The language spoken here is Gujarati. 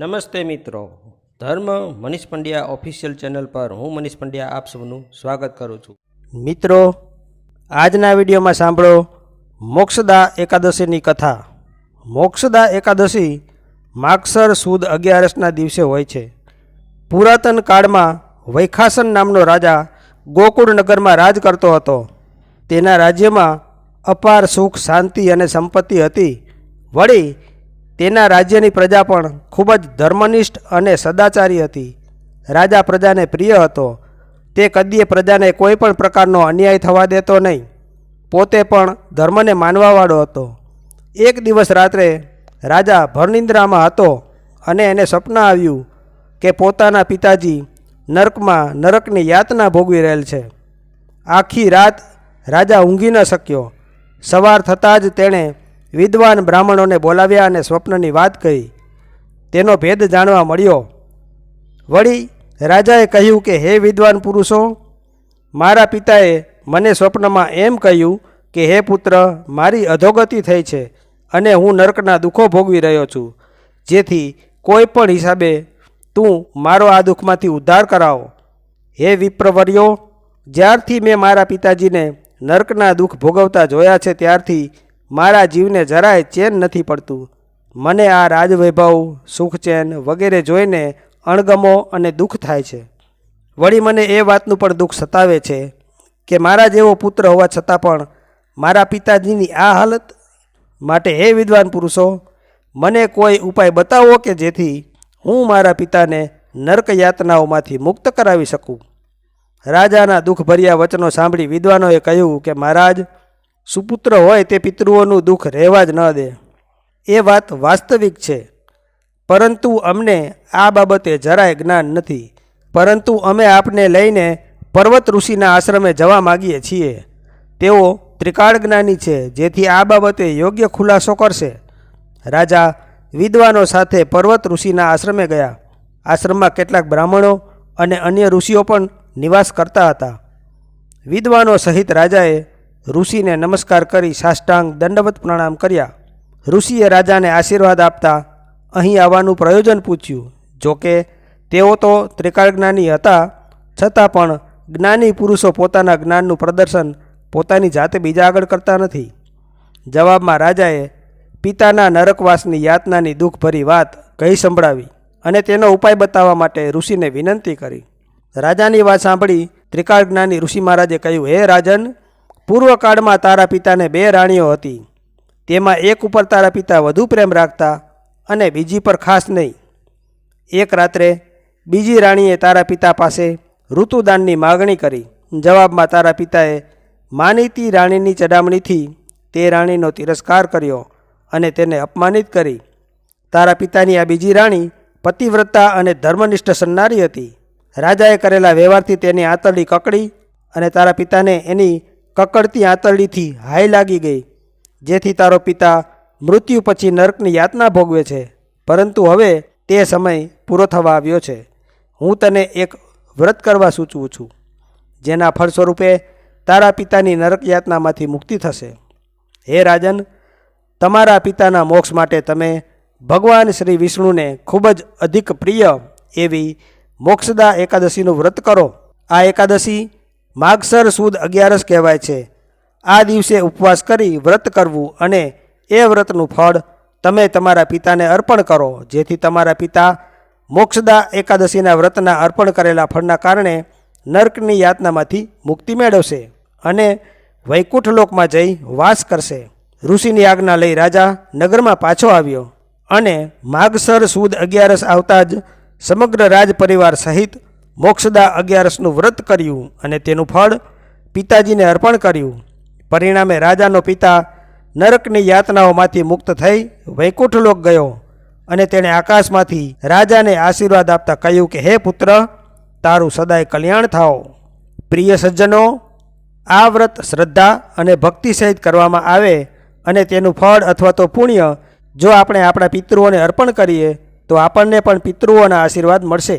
નમસ્તે મિત્રો. ધર્મ મનીષ પંડ્યા ઓફિશિયલ ચેનલ પર હું મનીષ પંડ્યા આપ સૌનું સ્વાગત કરું છું. મિત્રો, આજના વિડીયોમાં સાંભળો મોક્ષદા એકાદશીની કથા. મોક્ષદા એકાદશી માગસર સુદ અગિયારસના દિવસે હોય છે. પુરાતન કાળમાં વૈખાસન નામનો રાજા ગોકુળ નગરમાં રાજ કરતો હતો. તેના રાજ્યમાં અપાર સુખ, શાંતિ અને સંપત્તિ હતી. વળી તેના રાજ્યની પ્રજા પણ ખૂબ જ ધર્મનિષ્ઠ અને સદાચારી હતી. રાજા પ્રજાને પ્રિય હતો. તે કદીએ પ્રજાને કોઈ પણ પ્રકારનો અન્યાય થવા દેતો નહીં. પોતે પણ ધર્મને માનવાવાળો હતો. એક દિવસ રાત્રે રાજા ભરનિંદ્રામાં હતો અને એને સપના આવ્યું કે પોતાના પિતાજી નરકમાં નરકની યાતના ભોગવી રહેલ છે. આખી રાત રાજા ઊંઘી ન શક્યો. સવાર થતાં જ તેણે વિદ્વાન બ્રાહ્મણોને બોલાવ્યા અને સ્વપ્નની વાત કહી. તેનો ભેદ જાણવા મળ્યો. વળી રાજાએ કહ્યું કે, હે વિદ્વાન પુરુષો, મારા પિતાએ મને સ્વપ્નમાં એમ કહ્યું કે, હે પુત્ર, મારી અધોગતિ થઈ છે અને હું નર્કના દુઃખો ભોગવી રહ્યો છું. જેથી કોઈ પણ હિસાબે તું મારો આ દુઃખમાંથી ઉદ્ધાર કરાવો. હે વિપ્રવર્યો, જ્યારથી મેં મારા પિતાજીને નર્કના દુઃખ ભોગવતા જોયા છે, ત્યારથી મારા જીવને જરાય ચેન નથી પડતું. મને આ રાજવૈભવ સુખ ચેન વગેરે જોઈને અણગમો અને દુઃખ થાય છે. વળી મને એ વાતનું પણ દુઃખ સતાવે છે કે મારા જેવો પુત્ર હોવા છતાં પણ મારા પિતાજીની આ હાલત માટે હે વિદ્વાન પુરુષો, મને કોઈ ઉપાય બતાવો કે જેથી હું મારા પિતાને નર્ક યાતનાઓમાંથી મુક્ત કરાવી શકું? રાજાના દુઃખભર્યા વચનો સાંભળી વિદ્વાનોએ કહ્યું કે મહારાજ સુપુત્ર હોય તે પિતૃઓનું દુઃખ રહેવા જ ન દે. એ વાત વાસ્તવિક છે. પરંતુ અમને આ બાબતે જરાય જ્ઞાન નથી. પરંતુ અમે આપને લઈને પર્વત ઋષિના આશ્રમે જવા માગીએ છીએ. તેઓ ત્રિકાળ જ્ઞાની છે, જેથી આ બાબતે યોગ્ય ખુલાસો કરશે. રાજા વિદ્વાનો સાથે પર્વત ઋષિના આશ્રમે ગયા. આશ્રમમાં કેટલાક બ્રાહ્મણો અને અન્ય ઋષિઓ પણ નિવાસ કરતા હતા. વિદ્વાનો સહિત રાજાએ ઋષિને નમસ્કાર કરી સાષ્ટાંગ દંડવત પ્રણામ કર્યા. ઋષિએ રાજાને આશીર્વાદ આપતા અહીં આવવાનું પ્રયોજન પૂછ્યું, જોકે તેઓ તો ત્રિકાળ જ્ઞાની હતા, છતાં પણ જ્ઞાની પુરુષો પોતાના જ્ઞાનનું પ્રદર્શન પોતાની જાતે બીજા આગળ કરતા નથી. જવાબમાં રાજાએ પિતાના નરકવાસની યાતનાની દુઃખભરી વાત કહી સંભળાવી અને તેનો ઉપાય બતાવવા માટે ઋષિને વિનંતી કરી. રાજાની વાત સાંભળી ત્રિકાળ જ્ઞાની ઋષિ મહારાજે કહ્યું, હે રાજન પૂર્વકાળમાં તારા પિતાને બે રાણીઓ હતી. તેમાં એક ઉપર તારા પિતા વધુ પ્રેમ રાખતા અને બીજી પર ખાસ નહીં. એક રાત્રે બીજી રાણીએ તારા પિતા પાસે ઋતુદાનની માગણી કરી. જવાબમાં તારા પિતાએ માનીતી રાણીની ચડામણીથી તે રાણીનો તિરસ્કાર કર્યો અને તેને અપમાનિત કરી. તારા પિતાની આ બીજી રાણી પતિવ્રતા અને ધર્મનિષ્ઠ સન્નારી હતી. રાજાએ કરેલા વ્યવહારથી તેની આંતરડી કકડી અને તારા પિતાને એની કકડતી આંતરડીથી હાય લાગી ગઈ, જેથી તારો પિતા મૃત્યુ પછી નરકની યાતના ભોગવે છે. પરંતુ હવે તે સમય પૂરો થવા આવ્યો છે. હું તને એક વ્રત કરવા સૂચવું છું, જેના ફળ સ્વરૂપે તારા પિતાની નરક યાતનામાંથી મુક્તિ થશે. હે રાજન, તમારા પિતાના મોક્ષ માટે તમે ભગવાન શ્રી વિષ્ણુને ખૂબ જ અધિક પ્રિય એવી મોક્ષદા એકાદશીનું વ્રત કરો. આ એકાદશી માગસર સુદ અગિયારસ કહેવાય છે. આ દિવસે ઉપવાસ કરી વ્રત કરવું અને એ વ્રતનું ફળ તમે તમારા પિતાને અર્પણ કરો, જેથી તમારા પિતા મોક્ષદા એકાદશીના વ્રતના અર્પણ કરેલા ફળના કારણે નર્કની યાતનામાંથી મુક્તિ મેળવશે અને વૈકુંઠ લોકમાં જઈ વાસ કરશે. ઋષિની આજ્ઞા લઈ રાજા નગરમાં પાછો આવ્યો અને માગસર સુદ અગિયારસ આવતા જ સમગ્ર રાજ પરિવાર સહિત મોક્ષદા અગિયારસનું વ્રત કર્યું અને તેનું ફળ પિતાજીને અર્પણ કર્યું. પરિણામે રાજાનો પિતા નરકની યાતનાઓમાંથી મુક્ત થઈ વૈકુંઠ લોક ગયો અને તેણે આકાશમાંથી રાજાને આશીર્વાદ આપતા કહ્યું કે, હે પુત્ર, તારું સદાય કલ્યાણ થાઓ. પ્રિય સજ્જનો, આ વ્રત શ્રદ્ધા અને ભક્તિ સહિત કરવામાં આવે અને તેનું ફળ અથવા તો પુણ્ય જો આપણે આપણા પિતૃઓને અર્પણ કરીએ તો આપણને પણ પિતૃઓના આશીર્વાદ મળશે.